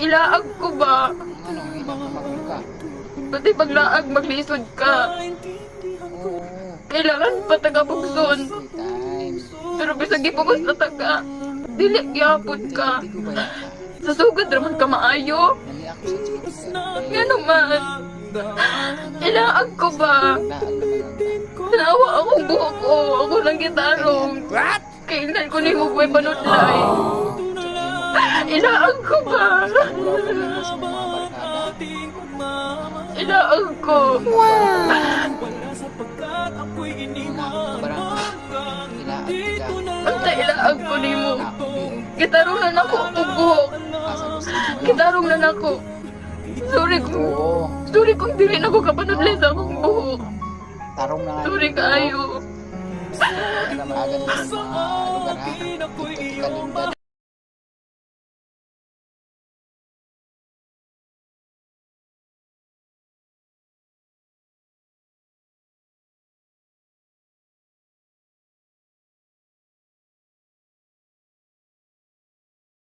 Ilaag ko ba? Pati paglaag maglisod ka. Kailangan pa times. Pero bisag ipugos na taga. Dili gyapon ka. Sa sugad raman ka maayo. Nga naman. Ilaag ko ba? Nawa akong buhok ko. Ako ng gitarong. What? Kailan ko ni Hugway panudlay. Ilaag ko ba? Ilaag ko. Tiga. Basta ilaag ko ni mo. Ako. Gitarong na nako ang buhok. Asa gusto mo? Gitarong na nako. Sorry kung... Sorry kung dili na ko kapanudlay sa akong buhok. Tarong na. Sorry kaayo. Alam agad sa mga lugar ha.